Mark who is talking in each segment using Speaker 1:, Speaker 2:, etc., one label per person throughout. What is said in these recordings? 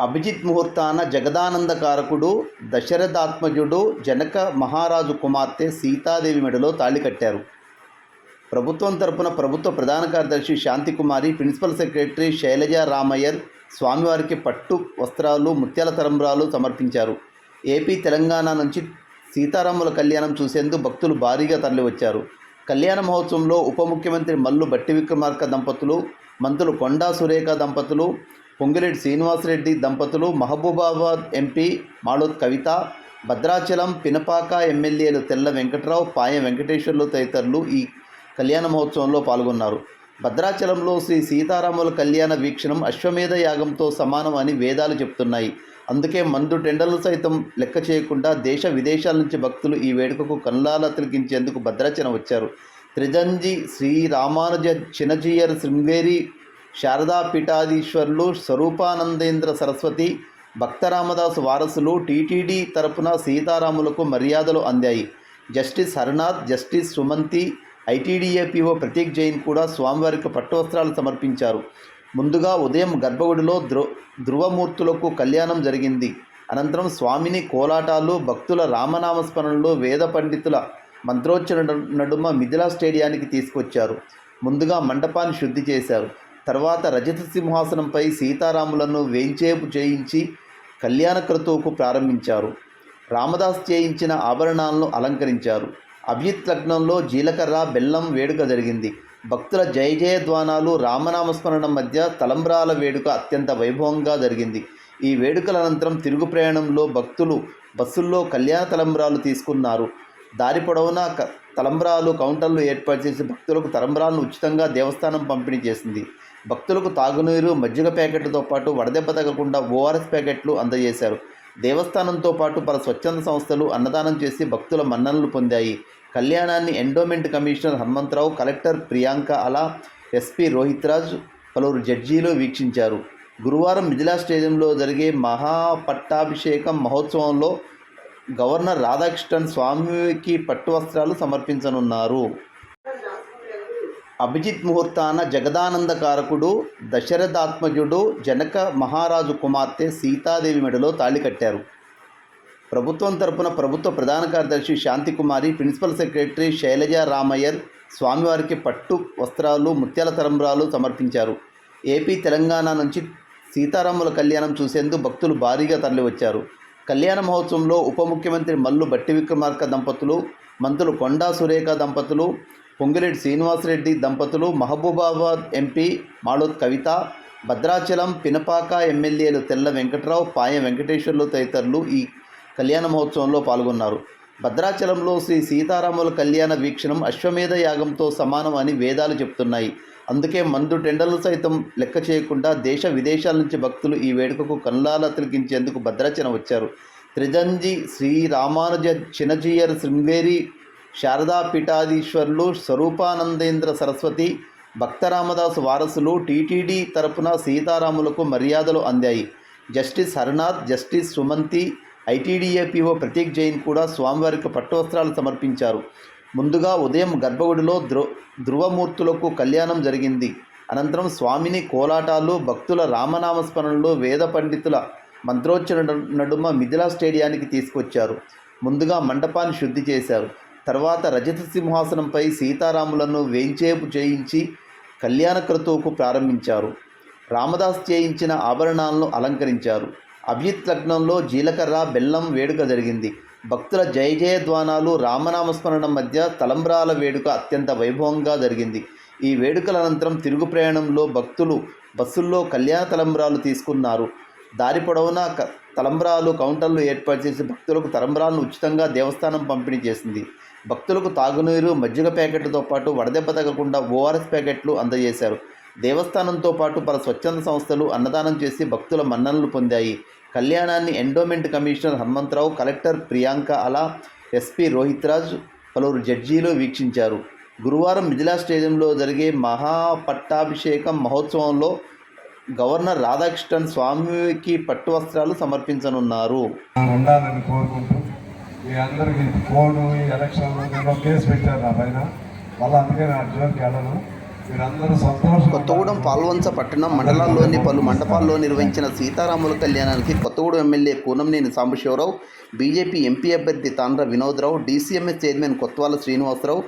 Speaker 1: అభిజిత్ ముహూర్తాన జగదానందకారకుడు దశరథాత్మజుడు జనక మహారాజు కుమార్తె సీతాదేవి మెడలో తాళి కట్టారు. ప్రభుత్వం తరపున ప్రభుత్వ ప్రధాన కార్యదర్శి శాంతికుమారి ప్రిన్సిపల్ సెక్రటరీ శైలజ రామయ్యర్ స్వామివారికి పట్టు వస్త్రాలు ముత్యాల తరంబ్రాలు సమర్పించారు. ఏపీ తెలంగాణ నుంచి సీతారాముల కళ్యాణం చూసేందుకు భక్తులు భారీగా తరలివచ్చారు. కళ్యాణ మహోత్సవంలో ఉప ముఖ్యమంత్రి మల్లు బట్టి విక్రమార్క దంపతులు మంత్రులు కొండా సురేఖ దంపతులు పొంగిరెడ్డి శ్రీనివాసరెడ్డి దంపతులు మహబూబాబాద్ ఎంపీ మాళోత్ కవిత భద్రాచలం పినపాక ఎమ్మెల్యేలు తెల్ల వెంకట్రావు పాయ వెంకటేశ్వర్లు తదితరులు ఈ కళ్యాణ మహోత్సవంలో పాల్గొన్నారు. భద్రాచలంలో శ్రీ సీతారాముల కళ్యాణ వీక్షణం అశ్వమేధ యాగంతో సమానం అని వేదాలు చెప్తున్నాయి. అందుకే మందు టెండర్లు సైతం లెక్క చేయకుండా దేశ విదేశాల నుంచి భక్తులు ఈ వేడుకకు కల్లాల తిలకించేందుకు భద్రాచలం వచ్చారు. త్రిజంజి శ్రీ రామానుజ చినజీయర్ శృంగేరి శారదా పీఠాధీశ్వరులు స్వరూపానందేంద్ర సరస్వతి భక్తరామదాసు వారసులు టీటీడీ తరపున సీతారాములకు మర్యాదలు అందాయి. Justice Haranath justice Sumanthi ITDA PO Prateek Jain కూడా స్వామివారికి పట్టువస్త్రాలు సమర్పించారు. ముందుగా ఉదయం గర్భగుడిలో ధ్రు ధ్రువమూర్తులకు కళ్యాణం జరిగింది. అనంతరం స్వామిని కోలాటాలు భక్తుల రామనామస్మరణలు వేద పండితుల మంత్రోచ్చరణ నడుమ మిథిలా స్టేడియానికి తీసుకొచ్చారు. ముందుగా మండపాన్ని శుద్ధి చేశారు. తర్వాత రజత సింహాసనంపై సీతారాములను వేంచేపు చేయించి కళ్యాణ క్రతువుకు ప్రారంభించారు. రామదాస్ చేయించిన ఆభరణాలను అలంకరించారు. అభిజిత్ లగ్నంలో జీలకర్ర బెల్లం వేడుక జరిగింది. భక్తుల జయ జయధ్వానాలు రామనామస్మరణ మధ్య తలంబ్రాల వేడుక అత్యంత వైభవంగా జరిగింది. ఈ వేడుకల అనంతరం తిరుగు ప్రయాణంలో భక్తులు బస్సుల్లో కళ్యాణ తలంబ్రాలు తీసుకున్నారు. దారి పొడవునా క- తలంబ్రాలు కౌంటర్లు ఏర్పాటు చేసి భక్తులకు తలంబ్రాలను ఉచితంగా దేవస్థానం పంపిణీ చేసింది. భక్తులకు తాగునీరు మజ్జిగ ప్యాకెట్లతో పాటు వడదెబ్బ తగలకుండా ఓఆర్ఎస్ ప్యాకెట్లు అందజేశారు. దేవస్థానంతో పాటు పలు స్వచ్ఛంద సంస్థలు అన్నదానం చేసి భక్తుల మన్ననలు పొందాయి. కళ్యాణాన్ని endowment commissioner Hanumantharao collector Priyanka అలా ఎస్పీ రోహిత్ రాజ్ పలువురు జడ్జీలు వీక్షించారు. గురువారం మిథిలా స్టేడియంలో జరిగే మహాపట్టాభిషేకం మహోత్సవంలో గవర్నర్ రాధాకృష్ణన్ స్వామికి పట్టు వస్త్రాలు సమర్పించనున్నారు. అభిజిత్ ముహూర్తాన జగదానందకారకుడు దశరథాత్మజుడు జనక మహారాజు కుమార్తె సీతాదేవి మెడలో తాళి కట్టారు. ప్రభుత్వం తరపున ప్రభుత్వ ప్రధాన కార్యదర్శి శాంతికుమారి ప్రిన్సిపల్ సెక్రటరీ శైలజ రామయ్యర్ స్వామివారికి పట్టు వస్త్రాలు ముత్యాల తరంబ్రాలు సమర్పించారు. ఏపీ తెలంగాణ నుంచి సీతారాముల కళ్యాణం చూసేందుకు భక్తులు భారీగా తరలివచ్చారు. కళ్యాణ మహోత్సవంలో ఉప ముఖ్యమంత్రి మల్లు బట్టి విక్రమార్క దంపతులు మంత్రులు కొండా సురేఖ దంపతులు పొంగిరెడ్డి శ్రీనివాసరెడ్డి దంపతులు మహబూబాబాద్ ఎంపీ మాళోత్ కవిత భద్రాచలం పినపాక ఎమ్మెల్యేలు తెల్ల వెంకట్రావు పాయ వెంకటేశ్వర్లు తదితరులు ఈ కళ్యాణ మహోత్సవంలో పాల్గొన్నారు. భద్రాచలంలో శ్రీ సీతారాముల కళ్యాణ వీక్షణం అశ్వమేధ యాగంతో సమానం అని వేదాలు చెప్తున్నాయి అందుకే మందు టెండర్లు సైతం లెక్క చేయకుండా దేశ విదేశాల నుంచి భక్తులు ఈ వేడుకకు కల్లాల తిలకించేందుకు భద్రాచలం వచ్చారు. త్రిజంజి శ్రీ రామానుజ చినజీయర్ శృంగేరి శారదా పీఠాధీశ్వర్లు స్వరూపానందేంద్ర సరస్వతి భక్తరామదాసు వారసులు టీటీడీ తరపున సీతారాములకు మర్యాదలు అందాయి. Justice Haranath justice Sumanthi ITDA PO Prateek Jain కూడా స్వామివారికి పట్టువస్త్రాలు సమర్పించారు. ముందుగా ఉదయం గర్భగుడిలో ధ్రు ధ్రువమూర్తులకు కళ్యాణం జరిగింది. అనంతరం స్వామిని కోలాటాలు భక్తుల రామనామస్మరణలు వేద పండితుల మంత్రోచ్చరణ నడుమ మిథిలా స్టేడియానికి తీసుకొచ్చారు. ముందుగా మండపాన్ని శుద్ధి చేశారు. తర్వాత రజత సింహాసనంపై సీతారాములను వేంచేపు చేయించి కళ్యాణక్రతువుకు ప్రారంభించారు. రామదాస్ చేయించిన ఆభరణాలను అలంకరించారు. అభిజిత్ లగ్నంలో జీలకర్ర బెల్లం వేడుక జరిగింది. భక్తుల జయ జయధ్వానాలు రామనామస్మరణ మధ్య తలంబ్రాల వేడుక అత్యంత వైభవంగా జరిగింది. ఈ వేడుకల అనంతరం తిరుగు ప్రయాణంలో భక్తులు బస్సుల్లో కళ్యాణ తలంబ్రాలు తీసుకున్నారు. దారి పొడవునా క- తలంబ్రాలు కౌంటర్లు ఏర్పాటు చేసి భక్తులకు తలంబ్రాలను ఉచితంగా దేవస్థానం పంపిణీ చేసింది. భక్తులకు తాగునీరు మజ్జిగ ప్యాకెట్లతో పాటు వడదెబ్బ తగ్గకుండా ఓఆర్ఎస్ ప్యాకెట్లు అందజేశారు. దేవస్థానంతో పాటు పలు స్వచ్ఛంద సంస్థలు అన్నదానం చేసి భక్తుల మన్ననలు పొందాయి. కళ్యాణాన్ని endowment commissioner Hanumantharao collector Priyanka అలా ఎస్పీ రోహిత్ రాజ్ పలువురు జడ్జీలు వీక్షించారు. గురువారం మిథిలా స్టేడియంలో జరిగే మహాపట్టాభిషేకం మహోత్సవంలో గవర్నర్ రాధాకృష్ణన్ స్వామికి పట్టు వస్త్రాలు సమర్పించనున్నారు
Speaker 2: ఉండాలని కోరుకుంటూ మీ అందరికి కోడ్ ఈ ఎలక్షన్లో నేను కేసు పెట్టారు నా పైన. మళ్ళీ అందుకే నా జోలికి వెళ్ళను.
Speaker 1: కొత్తగూడెం పాల్వంచ పట్టణం మండలాల్లోని పలు మండపాల్లో నిర్వహించిన సీతారాముల కళ్యాణానికి Kothagudem MLA Kunamneni Sambasivarao BJP MP అభ్యర్థి తాండ్ర వినోద్రావు డీసీఎంఎస్ చైర్మన్ కొత్వాల శ్రీనివాసరావు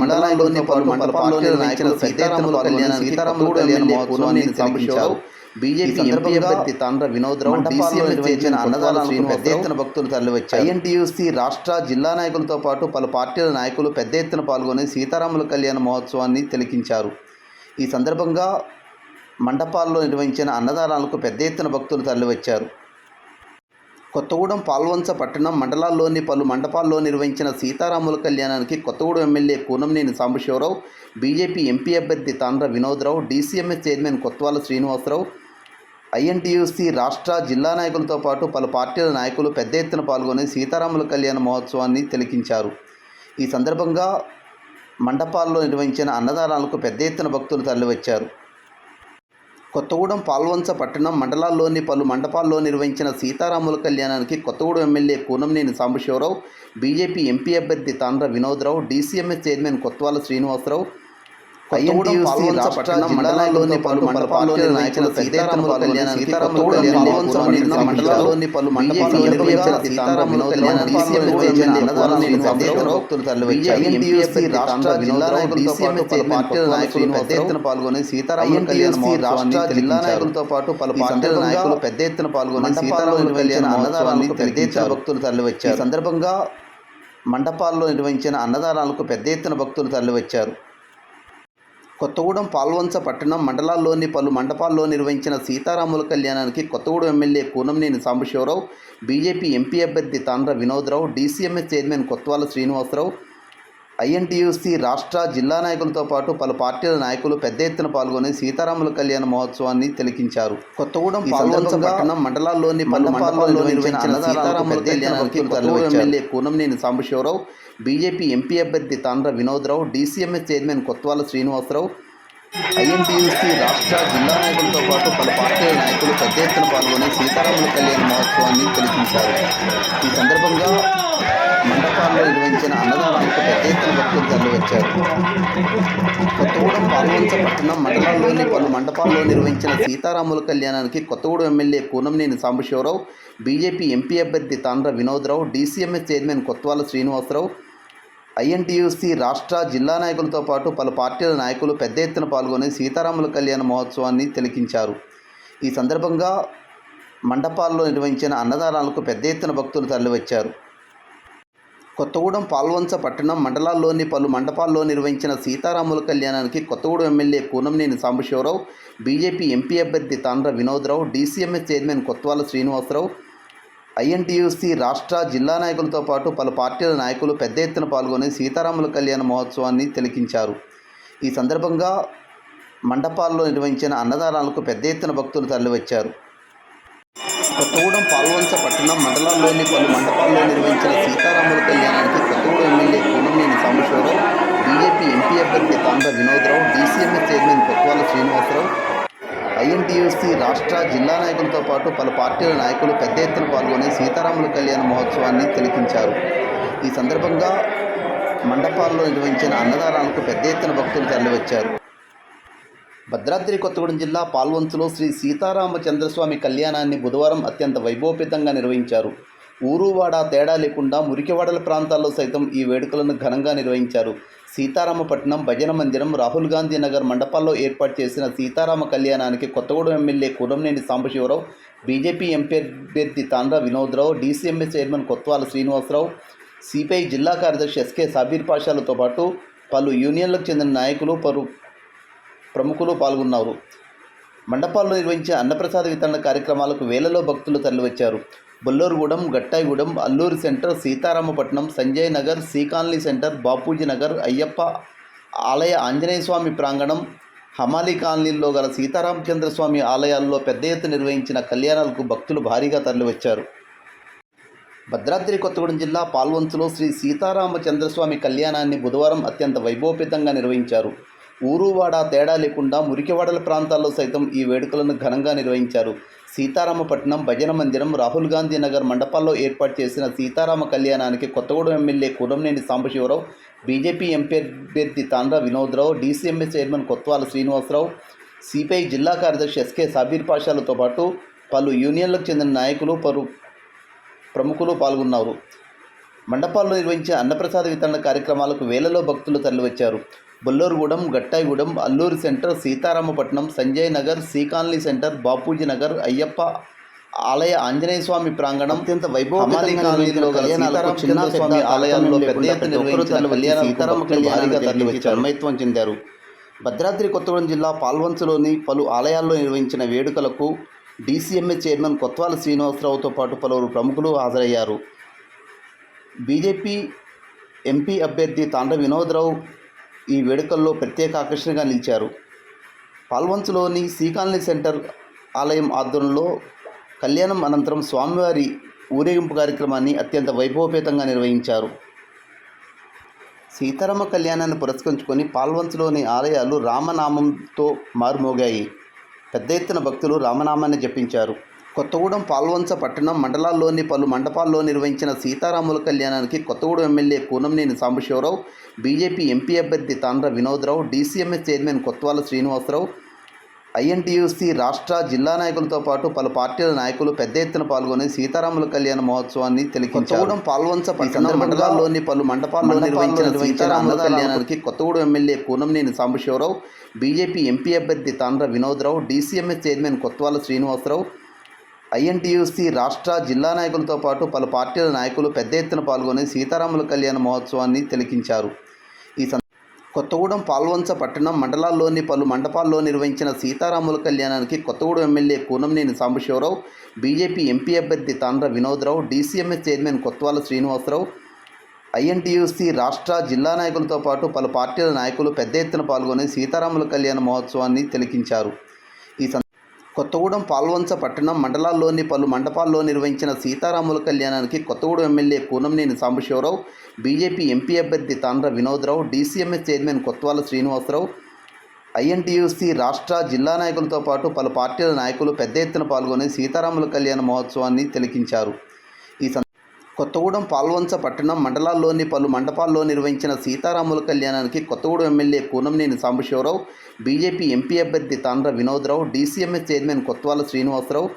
Speaker 1: మండలాల్లోని పలు మండపాల్లో నిర్వహించిన సీతారాముల కళ్యాణానికి సీతారాముల కళ్యాణ మహోత్సవాన్ని సాంబశివరావు బీజేపీ ఎంపీ అభ్యర్థి తాండ్ర వినోద్రావు డీసీఎంఎస్ చైర్మన్ అన్నదాన పెద్ద ఎత్తున భక్తులు తరలివచ్చారు. ఐఎన్టీయూసీ రాష్ట్ర జిల్లా నాయకులతో పాటు పలు పార్టీల నాయకులు పెద్ద ఎత్తున పాల్గొని సీతారాముల కళ్యాణ మహోత్సవాన్ని తిలకించారు. ఈ సందర్భంగా మండపాల్లో నిర్వహించిన అన్నదానాలకు పెద్ద ఎత్తున భక్తులు తరలివచ్చారు. కొత్తగూడెం పాల్వంచ పట్టణం మండలాల్లోని పలు మండపాల్లో నిర్వహించిన సీతారాముల కళ్యాణానికి Kothagudem MLA Kunamneni Sambasivarao BJP MP అభ్యర్థి Tandra Vinodrao DCMS chairman Kothwala Srinivasarao INTUC రాష్ట్ర జిల్లా నాయకులతో పాటు పలు పార్టీల నాయకులు పెద్ద ఎత్తున పాల్గొని సీతారాముల కళ్యాణ మహోత్సవాన్ని తిలకించారు. ఈ సందర్భంగా మండపాల్లో నిర్వహించిన అన్నదానాలకు పెద్ద ఎత్తున భక్తులు తరలివచ్చారు. కొత్తగూడెం పాల్వంచ పట్టణం మండలాల్లోని పలు మండపాల్లో నిర్వహించిన సీతారాముల కళ్యాణానికి Kothagudem MLA Kunamneni Sambasivarao BJP MP అభ్యర్థి Tandra Vinodrao DCMS chairman Kothwala Srinivasarao INTUC రాష్ట్ర మండలాల్లోని పలు మండలాల్లోని పలు రాష్ట్ర పార్టీల నాయకులు పెద్ద ఎత్తున పాల్గొని రాష్ట్ర జిల్లా నాయకులతో పాటు పలు పార్టీల నాయకులు పెద్ద ఎత్తున పాల్గొని కళ్యాణ అన్నదానాన్ని పెద్ద ఎత్తున భక్తులు తరలివచ్చారు సందర్భంగా మండపాల్లో నిర్వహించిన అన్నదానాలకు పెద్ద ఎత్తున భక్తులు తరలివచ్చారు. కొత్తగూడెం పాల్వంచ పట్టణం మండలాల్లోని పలు మండపాల్లో నిర్వహించిన సీతారాముల కళ్యాణానికి Kothagudem MLA Kunamneni Sambasivarao BJP MP అభ్యర్థి Tandra Vinodrao DCMS chairman Kothwala Srinivasarao INTUC రాష్ట్ర జిల్లా నాయకులతో పాటు పలు పార్టీల నాయకులు పెద్ద ఎత్తున పాల్గొని సీతారాముల కళ్యాణ మహోత్సవాన్ని తిలకించారు. కొత్తగూడెం పట్టణం మండలాల్లోని పలు మండపాల్లో నిర్వహించిన సీతారాముల కళ్యాణానికి MLA Kunamneni Sambasivarao BJP MP అభ్యర్థి Tandra Vinodrao DCMS chairman Kothwala Srinivasarao INTUC రాష్ట్ర జిల్లా నాయకులతో పాటు పలు పార్టీల నాయకులు పెద్ద ఎత్తున పాల్గొని సీతారాముల కళ్యాణ మహోత్సవాన్ని తిలకించారు. ఈ సందర్భంగా మండపాల్లో నిర్వహించిన అన్నదానాలకు పెద్ద ఎత్తున భక్తులు తరలివచ్చారు కొత్తగూడెం పాల్వంచ పట్టణం మండలాల్లోని పలు మండపాల్లో నిర్వహించిన సీతారాముల కళ్యాణానికి Kothagudem MLA Kunamneni Sambasivarao BJP MP అభ్యర్థి Tandra Vinodrao DCMS chairman Kothawala Srinivasarao INTUC రాష్ట్ర జిల్లా నాయకులతో పాటు పలు పార్టీల నాయకులు పెద్ద ఎత్తున పాల్గొని సీతారాముల కళ్యాణ మహోత్సవాన్ని తిలకించారు. ఈ సందర్భంగా మండపాల్లో నిర్వహించిన అన్నదానాలకు పెద్ద ఎత్తున భక్తులు తరలివచ్చారు. కొత్తగూడెం పాల్వంచ పట్టణం మండలాల్లోని పలు మండపాల్లో నిర్వహించిన సీతారాముల కళ్యాణానికి Kothagudem MLA Kunamneni Sambasivarao BJP MP అభ్యర్థి Tandra Vinodrao DCMS chairman Kothawala Srinivasarao INTUC రాష్ట్ర జిల్లా నాయకులతో పాటు పలు పార్టీల నాయకులు పెద్ద ఎత్తున పాల్గొని సీతారాముల కళ్యాణ మహోత్సవాన్ని తిలకించారు. ఈ సందర్భంగా మండపాల్లో నిర్వహించిన అన్నదానాలకు పెద్ద ఎత్తున భక్తులు తరలివచ్చారు. కొత్తగూడెం పాల్వంచ పట్టణం మండలాల్లోని పలు మండపాల్లో నిర్వహించిన సీతారాముల కళ్యాణానికి Kothagudem MLA Kunamneni Sambasivarao BJP MP అభ్యర్థి Tandra Vinodrao DCMA chairman Kothawala Srinivasarao INTUC రాష్ట్ర జిల్లా నాయకులతో పాటు పలు పార్టీల నాయకులు పెద్ద ఎత్తున పాల్గొని సీతారాముల కళ్యాణ మహోత్సవాన్ని తిలకించారు. ఈ సందర్భంగా మండపాల్లో నిర్వహించిన అన్నదానాలకు పెద్ద ఎత్తున భక్తులు తరలివచ్చారు. భద్రాద్రి కొత్తగూడెం జిల్లా పాల్వంచులో శ్రీ సీతారామచంద్రస్వామి కళ్యాణాన్ని బుధవారం అత్యంత వైభోపేతంగా నిర్వహించారు. ఊరువాడ తేడా లేకుండా మురికివాడల ప్రాంతాల్లో సైతం ఈ వేడుకలను ఘనంగా నిర్వహించారు. సీతారామపట్నం భజన మందిరం రాహుల్ గాంధీ నగర్ మండపాల్లో ఏర్పాటు చేసిన సీతారామ కళ్యాణానికి Kothagudem MLA Kuramneni Sambasivarao BJP MP అభ్యర్థి Tandra Vinodrao DCMS chairman Kothwala Srinivasarao CPI జిల్లా కార్యదర్శి ఎస్కే సాబీర్ పాషాలతో పాటు పలు యూనియన్లకు చెందిన నాయకులు పలు ప్రముఖులు పాల్గొన్నారు. మండపాల్లో నిర్వహించే అన్నప్రసాద వితరణ కార్యక్రమాలకు వేలలో భక్తులు తరలివచ్చారు. బొల్లూరుగూడెం గట్టాయిగూడెం అల్లూరు సెంటర్ సీతారామపట్నం సంజయ్ నగర్ శ్రీకాలనీ సెంటర్ బాపూజీ నగర్ అయ్యప్ప ఆలయ ఆంజనేయ స్వామి ప్రాంగణం హమాలి కాలనీల్లో గల సీతారామచంద్రస్వామి ఆలయాల్లో పెద్ద ఎత్తున నిర్వహించిన కళ్యాణాలకు భక్తులు భారీగా తరలివచ్చారు. భద్రాద్రి కొత్తగూడెం జిల్లా పాల్వంచులో శ్రీ సీతారామచంద్రస్వామి కళ్యాణాన్ని బుధవారం అత్యంత వైభవపేతంగా నిర్వహించారు. ఊరువాడ తేడా లేకుండా మురికివాడల ప్రాంతాల్లో సైతం ఈ వేడుకలను ఘనంగా నిర్వహించారు. సీతారామపట్నం భజన మందిరం రాహుల్ గాంధీ నగర్ మండపాల్లో ఏర్పాటు చేసిన సీతారామ కళ్యాణానికి Kothagudem MLA Kuramneni Sambasivarao BJP MP అభ్యర్థి Tandra Vinodrao DCMA chairman Kothwala Srinivasarao CPI జిల్లా కార్యదర్శి ఎస్కే సాబీర్ పాషాలతో పాటు పలు యూనియన్లకు చెందిన నాయకులు పలు ప్రముఖులు పాల్గొన్నారు. మండపాల్లో నిర్వహించిన అన్నప్రసాద వితరణ కార్యక్రమాలకు వేలలో భక్తులు తరలివచ్చారు. బొల్లూరుగూడెం గట్టాయిగూడెం అల్లూరి సెంటర్ సీతారామపట్నం సంజయ్ నగర్ శ్రీకాలనీ సెంటర్ బాపూజీ నగర్ అయ్యప్ప ఆలయ ఆంజనేయ స్వామి ప్రాంగణం అత్యంత వైభవపేతంగా నిర్వహించిన కళ్యాణాలకు చిన్న స్వామి ఆలయాల్లో పెద్ద ఎత్తున నిర్వహించిన కళ్యాణ సీతారామ కళ్యాణానికి తరలివచ్చి తన్మయత్వం చెందారు భద్రాద్రి కొత్తగూడెం జిల్లా పాల్వంచులోని పలు ఆలయాల్లో నిర్వహించిన వేడుకలకు డీసీఎంఏ చైర్మన్ కొత్వాల శ్రీనివాసరావుతో పాటు పలువురు ప్రముఖులు హాజరయ్యారు. బీజేపీ ఎంపీ అభ్యర్థి తాండ్ర వినోద్రావు ఈ వేడుకల్లో ప్రత్యేక ఆకర్షణగా నిలిచారు. పాల్వంచులోని శ్రీకాళని సెంటర్ ఆలయం ఆధ్వర్యంలో కళ్యాణం అనంతరం స్వామివారి ఊరేగింపు కార్యక్రమాన్ని అత్యంత వైభవపేతంగా నిర్వహించారు. సీతారామ కళ్యాణాన్ని పురస్కరించుకొని పాల్వంచులోని ఆలయాలు రామనామంతో మారుమోగాయి. పెద్ద ఎత్తున భక్తులు రామనామాన్ని జపించారు. కొత్తగూడెం పాల్వంచ పట్టణం మండలాల్లోని పలు మండపాల్లో నిర్వహించిన సీతారాముల కళ్యాణానికి Kothagudem MLA Kunamneni Sambasivarao BJP MP అభ్యర్థి Tandra Vinodrao DCMS chairman Kothwala Srinivasarao INTUC రాష్ట్ర జిల్లా నాయకులతో పాటు పలు పార్టీల నాయకులు పెద్ద ఎత్తున పాల్గొని సీతారాముల కళ్యాణ మహోత్సవాన్ని తెలియకొత్తగూడెం పాల్వంచ పట్టణ మండలాల్లోని పలు మండపాల్లో నిర్వహించిన సీతారాముల కళ్యాణానికి Kothagudem MLA Kunamneni Sambasivarao BJP MP అభ్యర్థి Tandra Vinodrao DCMS chairman Kothwala Srinivasarao INTUC రాష్ట్ర జిల్లా నాయకులతో పాటు పలు పార్టీల నాయకులు పెద్ద ఎత్తున పాల్గొని సీతారాముల కళ్యాణ మహోత్సవాన్ని తిలకించారు. ఈ సం కొత్తగూడెం పాల్వంచ పట్టణం మండలాల్లోని పలు మండపాల్లో నిర్వహించిన సీతారాముల కళ్యాణానికి Kothagudem MLA Kunamneni Sambasivarao BJP MP అభ్యర్థి Tandra Vinodrao DCMS chairman Kothwala Srinivasarao INTUC రాష్ట్ర జిల్లా నాయకులతో పాటు పలు పార్టీల నాయకులు పెద్ద ఎత్తున పాల్గొని సీతారాముల కళ్యాణ మహోత్సవాన్ని తిలకించారు. ఈ సం కొత్తగూడెం పాల్వంచ పట్టణం మండలాల్లోని పలు మండపాల్లో నిర్వహించిన సీతారాముల కళ్యాణానికి Kothagudem MLA Kunamneni Sambasivarao BJP MP అభ్యర్థి Tandra Vinodrao DCMS chairman Kothwala Srinivasarao INTUC రాష్ట్ర జిల్లా నాయకులతో పాటు పలు పార్టీల నాయకులు పెద్ద ఎత్తున పాల్గొని సీతారాముల కళ్యాణ మహోత్సవాన్ని తిలకించారు. కొత్తగూడెం పాల్వంచ పట్టణం మండలాల్లోని పలు మండపాల్లో నిర్వహించిన సీతారాముల కళ్యాణానికి Kothagudem MLA Kunamneni Sambasivarao BJP MP అభ్యర్థి Tandra Vinodrao DCMS chairman Kothwala Srinivasarao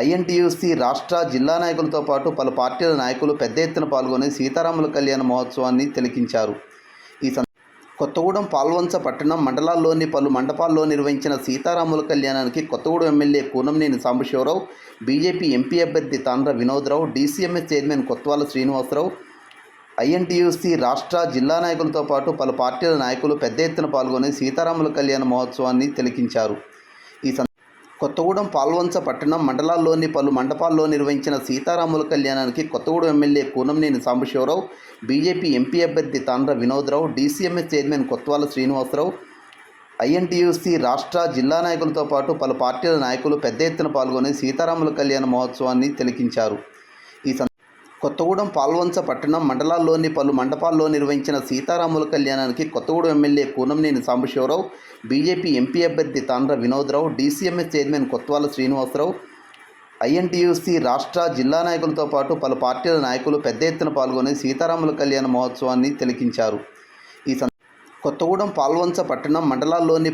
Speaker 1: INTUC రాష్ట్ర జిల్లా నాయకులతో పాటు పలు పార్టీల నాయకులు పెద్ద ఎత్తున పాల్గొని సీతారాముల కళ్యాణ మహోత్సవాన్ని తిలకించారు. ఈ కొత్తగూడెం పాల్వంచ పట్టణం మండలాల్లోని పలు మండపాల్లో నిర్వహించిన సీతారాముల కళ్యాణానికి Kothagudem MLA Kunamneni Sambasivarao BJP MP అభ్యర్థి Tandra Vinodrao DCMS chairman Kothwala Srinivasarao INTUC రాష్ట్ర జిల్లా నాయకులతో పాటు పలు పార్టీల నాయకులు పెద్ద ఎత్తున పాల్గొని సీతారాముల కళ్యాణ మహోత్సవాన్ని తిలకించారు. కొత్తగూడెం పాల్వంచ పట్టణం మండలాల్లోని పలు మండపాల్లో నిర్వహించిన సీతారాముల కళ్యాణానికి Kothagudem MLA Kunamneni Sambasivarao BJP MP అభ్యర్థి Tandra Vinodrao DCMS chairman Kothwala Srinivasarao INTUC రాష్ట్ర జిల్లా నాయకులతో పాటు పలు పార్టీల నాయకులు పెద్ద ఎత్తున పాల్గొని సీతారాముల కళ్యాణ మహోత్సవాన్ని తిలకించారు. ఈ సం కొత్తగూడెం పాల్వంచ పట్టణం మండలాల్లోని పలు మండపాల్లో నిర్వహించిన సీతారాముల కళ్యాణానికి Kothagudem MLA Kunamneni Sambasivarao BJP MP అభ్యర్థి Tandra Vinodrao DCMS chairman Kothwala Srinivasarao INTUC రాష్ట్ర జిల్లా నాయకులతో పాటు పలు పార్టీల నాయకులు పెద్ద ఎత్తున పాల్గొని సీతారాముల కళ్యాణ మహోత్సవాన్ని తిలకించారు. ఈ కొత్తగూడెం పాల్వంచ పట్టణం మండలాల్లోని